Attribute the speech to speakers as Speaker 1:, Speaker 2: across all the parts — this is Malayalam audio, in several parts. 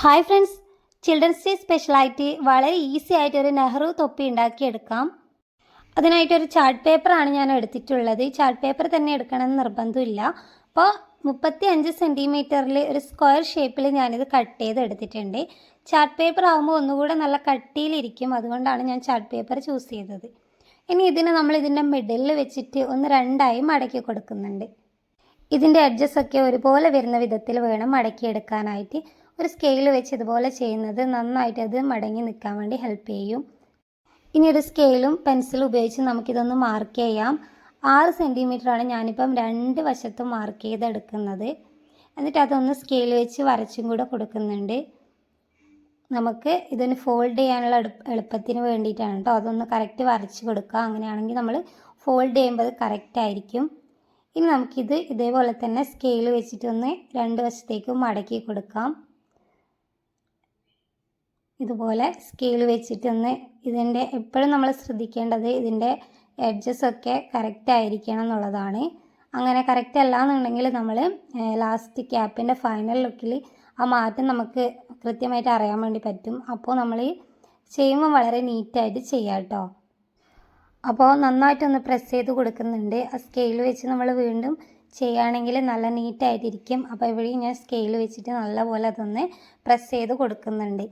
Speaker 1: ഹായ് ഫ്രണ്ട്സ് ചിൽഡ്രൻസ് ഡേ സ്പെഷ്യലായിട്ട് വളരെ ഈസി ആയിട്ട് ഒരു നെഹ്റു തൊപ്പി ഉണ്ടാക്കിയെടുക്കാം. അതിനായിട്ടൊരു ചാർട്ട് പേപ്പറാണ് ഞാൻ എടുത്തിട്ടുള്ളത്. ചാർട്ട് പേപ്പർ തന്നെ എടുക്കണമെന്ന് നിർബന്ധമില്ല. അപ്പോൾ മുപ്പത്തി അഞ്ച് സെന്റിമീറ്ററിൽ ഒരു സ്ക്വയർ ഷേപ്പിൽ ഞാനിത് കട്ട് ചെയ്ത് എടുത്തിട്ടുണ്ട്. ചാർട്ട് പേപ്പർ ആകുമ്പോൾ ഒന്നുകൂടെ നല്ല കട്ടിയിലിരിക്കും. അതുകൊണ്ടാണ് ഞാൻ ചാർട്ട് പേപ്പർ ചൂസ് ചെയ്തത്. ഇനി ഇതിനെ നമ്മൾ ഇതിന്റെ മിഡിലിൽ വെച്ചിട്ട് ഒന്ന് രണ്ടായി മടക്കി കൊടുക്കുന്നുണ്ട്. ഇതിന്റെ അഡ്ജസ്റ്റ് ഒക്കെ ഒരുപോലെ വരുന്ന വിധത്തിൽ വേണം മടക്കിയെടുക്കാനായിട്ട്. ഒരു സ്കെയിൽ വെച്ച് ഇതുപോലെ ചെയ്യുന്നത് നന്നായിട്ട് അത് മടങ്ങി നിൽക്കാൻ വേണ്ടി ഹെൽപ്പ് ചെയ്യും. ഇനി ഒരു സ്കെയിലും പെൻസിലും ഉപയോഗിച്ച് നമുക്കിതൊന്ന് മാർക്ക് ചെയ്യാം. ആറ് സെന്റിമീറ്ററാണ് ഞാനിപ്പം രണ്ട് വശത്തും മാർക്ക് ചെയ്തെടുക്കുന്നത്. എന്നിട്ട് അതൊന്ന് സ്കെയിൽ വെച്ച് വരച്ചും കൂടെ കൊടുക്കുന്നുണ്ട്. നമുക്ക് ഇതിന് ഫോൾഡ് ചെയ്യാനുള്ള എളുപ്പത്തിന് വേണ്ടിയിട്ടാണ് കേട്ടോ അതൊന്ന് കറക്റ്റ് വരച്ച് കൊടുക്കുക. അങ്ങനെയാണെങ്കിൽ നമ്മൾ ഫോൾഡ് ചെയ്യുമ്പോൾ അത് കറക്റ്റ് ആയിരിക്കും. ഇനി നമുക്കിത് ഇതേപോലെ തന്നെ സ്കെയിൽ വെച്ചിട്ടൊന്ന് രണ്ട് വശത്തേക്കും മടക്കി കൊടുക്കാം. ഇതുപോലെ സ്കെയിൽ വെച്ചിട്ടൊന്ന് ഇതിന്റെ എപ്പോഴും നമ്മൾ ശ്രദ്ധിക്കേണ്ടത് ഇതിന്റെ എഡ്ജസ് ഒക്കെ കറക്റ്റ് ആയിരിക്കണം എന്നുള്ളതാണ്. അങ്ങനെ കറക്റ്റ് അല്ല എന്നുണ്ടെങ്കിൽ നമ്മൾ ലാസ്റ്റ് ക്യാപ്പിന്റെ ഫൈനൽ ലുക്കിൽ ആ മാറ്റം നമുക്ക് കൃത്യമായിട്ട് അറിയാൻ വേണ്ടി പറ്റും. അപ്പോൾ നമ്മൾ ചെയ്യുമ്പോൾ വളരെ നീറ്റായിട്ട് ചെയ്യാം കേട്ടോ. അപ്പോൾ നന്നായിട്ടൊന്ന് പ്രസ് ചെയ്ത് കൊടുക്കുന്നുണ്ട്. ആ സ്കെയിൽ വെച്ച് നമ്മൾ വീണ്ടും ചെയ്യുകയാണെങ്കിൽ നല്ല നീറ്റായിട്ടിരിക്കും അപ്പോൾ ഇവിടെയും ഞാൻ സ്കെയിൽ വെച്ചിട്ട് നല്ലപോലെ അതൊന്ന് പ്രസ് ചെയ്ത് കൊടുക്കുന്നുണ്ട്.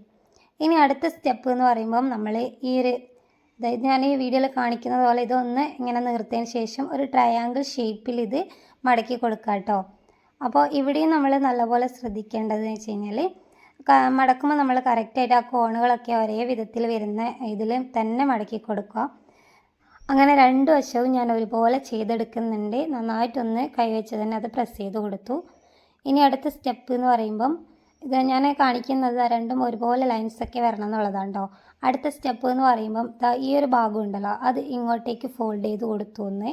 Speaker 1: ഇനി അടുത്ത സ്റ്റെപ്പ് എന്ന് പറയുമ്പം നമ്മൾ ഈ ഒരു അതായത് ഞാൻ ഈ വീഡിയോയിൽ കാണിക്കുന്നത് പോലെ ഇതൊന്ന് ഇങ്ങനെ നിർത്തിയതിന് ശേഷം ഒരു ട്രയാങ്കിൾ ഷേപ്പിൽ ഇത് മടക്കി കൊടുക്കുക കേട്ടോ അപ്പോൾ ഇവിടെയും നമ്മൾ നല്ലപോലെ ശ്രദ്ധിക്കേണ്ടതെന്ന് വെച്ച് കഴിഞ്ഞാൽ മടക്കുമ്പോൾ നമ്മൾ കറക്റ്റായിട്ട് ആ കോണുകളൊക്കെ ഒരേ വിധത്തിൽ വരുന്ന ഇതിൽ തന്നെ മടക്കി കൊടുക്കുക. അങ്ങനെ രണ്ട് വശവും ഞാൻ ഒരുപോലെ ചെയ്തെടുക്കുന്നുണ്ട്. നന്നായിട്ടൊന്ന് കൈവച്ച് തന്നെ അത് പ്രസ് ചെയ്ത് കൊടുത്തു. ഇനി അടുത്ത സ്റ്റെപ്പ് എന്ന് പറയുമ്പം ഇത് ഞാൻ കാണിക്കുന്നത് രണ്ടും ഒരുപോലെ ലൈൻസ് ഒക്കെ വരണം എന്നുള്ളതാണ് കേട്ടോ അടുത്ത സ്റ്റെപ്പ് എന്ന് പറയുമ്പം ഈ ഒരു ഭാഗം ഉണ്ടല്ലോ അത് ഇങ്ങോട്ടേക്ക് ഫോൾഡ് ചെയ്ത് കൊടുത്തു ഒന്ന്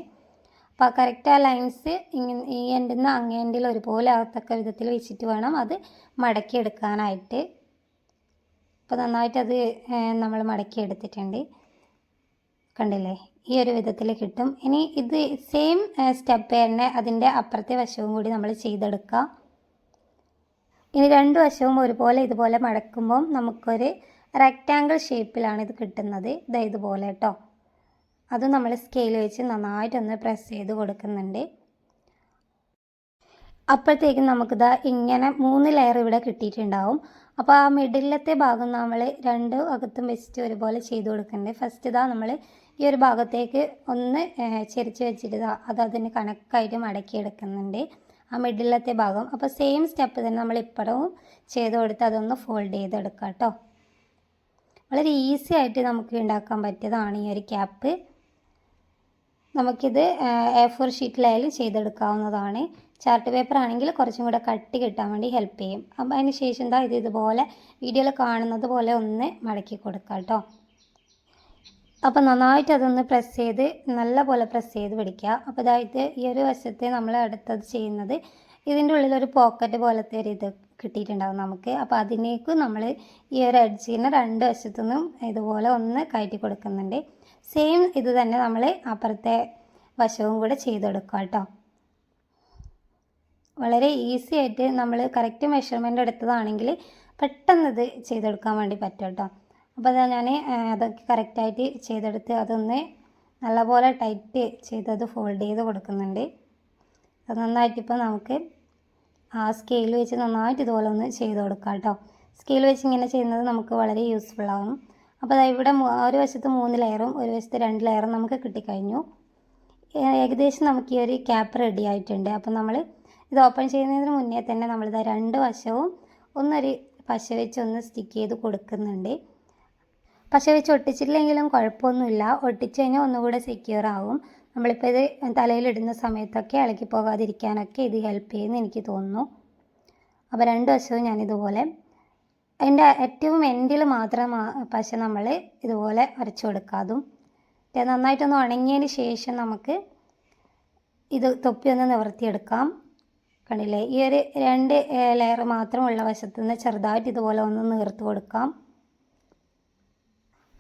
Speaker 1: അപ്പോൾ കറക്റ്റ് ആ ലൈൻസ് ഇങ്ങനെ ഈ എൻഡിൽ നിന്ന് അങ്ങേ എൻഡിൽ ഒരുപോലെ ആകത്തക്ക വിധത്തിൽ വെച്ചിട്ട് വേണം അത് മടക്കി എടുക്കാനായിട്ട്. അപ്പോൾ നന്നായിട്ട് അത് നമ്മൾ മടക്കി എടുത്തിട്ടുണ്ട്. കണ്ടില്ലേ? ഈ ഒരു വിധത്തിൽ കിട്ടും. ഇനി ഇത് സെയിം സ്റ്റെപ്പ് തന്നെ അതിന്റെ അപ്പുറത്തെ വശവും കൂടി നമ്മൾ ചെയ്തെടുക്കുക ഇനി രണ്ട് വശവും ഒരുപോലെ ഇതുപോലെ മടക്കുമ്പം നമുക്കൊരു റെക്റ്റാങ്കിൾ ഷേപ്പിലാണ് ഇത് കിട്ടുന്നത്. ഇതാ ഇതുപോലെ കേട്ടോ അത് നമ്മൾ സ്കെയിൽ വെച്ച് നന്നായിട്ടൊന്ന് പ്രസ് ചെയ്ത് കൊടുക്കുന്നുണ്ട്. അപ്പോഴത്തേക്കും നമുക്കിതാ ഇങ്ങനെ മൂന്ന് ലെയർ ഇവിടെ കിട്ടിയിട്ടുണ്ടാവും. അപ്പോൾ ആ മിഡിലത്തെ ഭാഗം നമ്മൾ രണ്ട് ഭാഗത്തും വെച്ചിട്ട് ഒരുപോലെ ചെയ്ത് കൊടുക്കുന്നുണ്ട്. ഫസ്റ്റ് ഇതാ നമ്മൾ ഈ ഒരു ഭാഗത്തേക്ക് ഒന്ന് ചെരിച്ച് വെച്ചിട്ട് അത് അതിന് കണക്കായിട്ട് മടക്കിയെടുക്കുന്നുണ്ട്. ആ മിഡിലത്തെ ഭാഗം. അപ്പോൾ സെയിം സ്റ്റെപ്പ് തന്നെ നമ്മൾ ഇപ്പടവും ചെയ്ത് കൊടുത്ത് അതൊന്ന് ഫോൾഡ് ചെയ്തെടുക്കുക കേട്ടോ. വളരെ ഈസി ആയിട്ട് നമുക്ക് ഉണ്ടാക്കാൻ പറ്റിയതാണ് ഈ ഒരു ക്യാപ്പ് നമുക്കിത് എ ഫോർ ഷീറ്റിലായാലും ചെയ്തെടുക്കാവുന്നതാണ്. ചാർട്ട് പേപ്പർ ആണെങ്കിൽ കുറച്ചും കൂടെ കട്ടി കിട്ടാൻ വേണ്ടി ഹെൽപ്പ് ചെയ്യും. അപ്പം അതിന് ശേഷം എന്താ ഇത് ഇതുപോലെ വീഡിയോയിൽ കാണുന്നത് പോലെ ഒന്ന് മടക്കി കൊടുക്കാം കേട്ടോ. അപ്പോൾ നന്നായിട്ട് അതൊന്ന് പ്രസ് ചെയ്ത് നല്ല പോലെ പ്രസ് ചെയ്ത് പിടിക്കുക. അപ്പോൾ ഇതായിട്ട് ഈ ഒരു വശത്തെ നമ്മൾ അടുത്തത് ചെയ്യുന്നത് ഇതിന്റെ ഉള്ളിൽ ഒരു പോക്കറ്റ് പോലത്തെ ഒരു ഇത് കിട്ടിയിട്ടുണ്ടാകും നമുക്ക്. അപ്പോൾ അതിനേക്ക് നമ്മൾ ഈ ഒരു എഡ്ജിന് രണ്ട് വശത്തുനിന്നും ഇതുപോലെ ഒന്ന് കയറ്റി കൊടുക്കുന്നുണ്ട്. സെയിം ഇത് തന്നെ നമ്മൾ അപ്പുറത്തെ വശവും കൂടെ ചെയ്തെടുക്കുക കേട്ടോ. വളരെ ഈസി ആയിട്ട് നമ്മൾ കറക്റ്റ് മെഷർമെന്റ് എടുത്തതാണെങ്കിൽ പെട്ടെന്ന് ഇത് ചെയ്തെടുക്കാൻ വേണ്ടി പറ്റും കേട്ടോ. അപ്പോൾ അതാ ഞാൻ അതൊക്കെ കറക്റ്റായിട്ട് ചെയ്തെടുത്ത് അതൊന്ന് നല്ലപോലെ ടൈറ്റ് ചെയ്ത് ചെയ്തത് ഫോൾഡ് ചെയ്ത് കൊടുക്കുന്നുണ്ട്. അത് നന്നായിട്ട് ഇപ്പോൾ നമുക്ക് ആ സ്കെയിൽ വെച്ച് നന്നായിട്ട് ഇതുപോലെ ഒന്ന് ചെയ്ത് കൊടുക്കാം കേട്ടോ. സ്കെയിൽ വെച്ച് ഇങ്ങനെ ചെയ്യുന്നത് നമുക്ക് വളരെ യൂസ്ഫുൾ ആവും. അപ്പോൾ അതാ ഇവിടെ ഒരു വശത്ത് മൂന്ന് ലെയറും ഒരു വശത്ത് രണ്ട് ലെയറും നമുക്ക് കിട്ടിക്കഴിഞ്ഞു. ഏകദേശം നമുക്ക് ഈ ഒരു ക്യാപ്പ് റെഡി ആയിട്ടുണ്ട്. അപ്പോൾ നമ്മൾ ഇത് ഓപ്പൺ ചെയ്യുന്നതിന് മുന്നേ തന്നെ നമ്മളിത് രണ്ട് വശവും ഒന്നൊരു പശ വെച്ച് ഒന്ന് സ്റ്റിക്ക് ചെയ്ത് കൊടുക്കുന്നുണ്ട്. പശ വെച്ച് ഒട്ടിച്ചിട്ടില്ലെങ്കിലും കുഴപ്പമൊന്നുമില്ല. ഒട്ടിച്ച് കഴിഞ്ഞാൽ ഒന്നുകൂടെ സെക്യൂർ ആവും. നമ്മളിപ്പോൾ ഇത് തലയിലിടുന്ന സമയത്തൊക്കെ ഇളക്കി പോകാതിരിക്കാനൊക്കെ ഇത് ഹെൽപ്പ് ചെയ്യുമെന്ന് എനിക്ക് തോന്നുന്നു. അപ്പോൾ രണ്ട് വശവും ഞാനിതുപോലെ അതിന്റെ ഏറ്റവും എൻഡിൽ മാത്രം പശ നമ്മൾ ഇതുപോലെ വരച്ചു കൊടുക്കാതും നന്നായിട്ടൊന്ന് ഉണങ്ങിയതിന് ശേഷം നമുക്ക് ഇത് തൊപ്പി ഒന്ന് നിവർത്തിയെടുക്കാം. കണ്ടില്ലേ? ഈ ഒരു രണ്ട് ലെയർ മാത്രമുള്ള വശത്തു നിന്ന് ചെറുതായിട്ട് ഇതുപോലെ ഒന്ന് നീർത്ത് കൊടുക്കാം.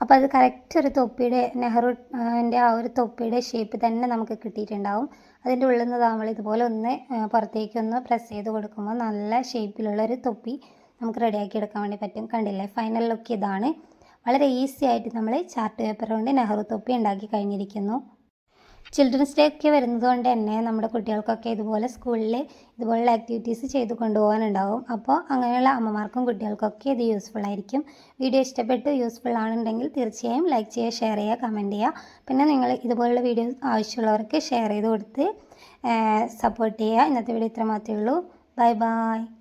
Speaker 1: അപ്പോൾ അത് കറക്റ്റ് ഒരു തൊപ്പിയുടെ നെഹ്റുവിന്റെ ആ ഒരു തൊപ്പിയുടെ ഷേപ്പ് തന്നെ നമുക്ക് കിട്ടിയിട്ടുണ്ടാവും. അതിന്റെ ഉള്ളിൽ നിന്ന് നമ്മൾ ഇതുപോലെ ഒന്ന് പുറത്തേക്ക് ഒന്ന് പ്രസ് ചെയ്ത് കൊടുക്കുമ്പോൾ നല്ല ഷേപ്പിലുള്ള ഒരു തൊപ്പി നമുക്ക് റെഡിയാക്കി എടുക്കാൻ വേണ്ടി പറ്റും. കണ്ടില്ലേ? ഫൈനൽ ലുക്ക് ഇതാണ്. വളരെ ഈസി ആയിട്ട് നമ്മൾ ചാർട്ട് പേപ്പർ കൊണ്ട് നെഹ്റു തൊപ്പി ഉണ്ടാക്കി കഴിഞ്ഞിരിക്കുന്നു. ചിൽഡ്രൻസ് ഡേ ഒക്കെ വരുന്നത് കൊണ്ട് തന്നെ നമ്മുടെ കുട്ടികൾക്കൊക്കെ ഇതുപോലെ സ്കൂളിൽ ഇതുപോലുള്ള ആക്ടിവിറ്റീസ് ചെയ്ത് കൊണ്ടുപോകാനുണ്ടാവും. അപ്പോൾ അങ്ങനെയുള്ള അമ്മമാർക്കും കുട്ടികൾക്കൊക്കെ ഇത് യൂസ്ഫുൾ ആയിരിക്കും. വീഡിയോ ഇഷ്ടപ്പെട്ട് യൂസ്ഫുൾ ആണെന്നുണ്ടെങ്കിൽ തീർച്ചയായും ലൈക്ക് ചെയ്യുക ഷെയർ ചെയ്യുക കമന്റ് ചെയ്യുക. പിന്നെ നിങ്ങൾ ഇതുപോലുള്ള വീഡിയോസ് ആവശ്യമുള്ളവർക്ക് ഷെയർ ചെയ്ത് കൊടുത്ത് സപ്പോർട്ട് ചെയ്യുക. ഇന്നത്തെ വീഡിയോ ഇത്ര മാത്രമേ ഉള്ളൂ. Bye bye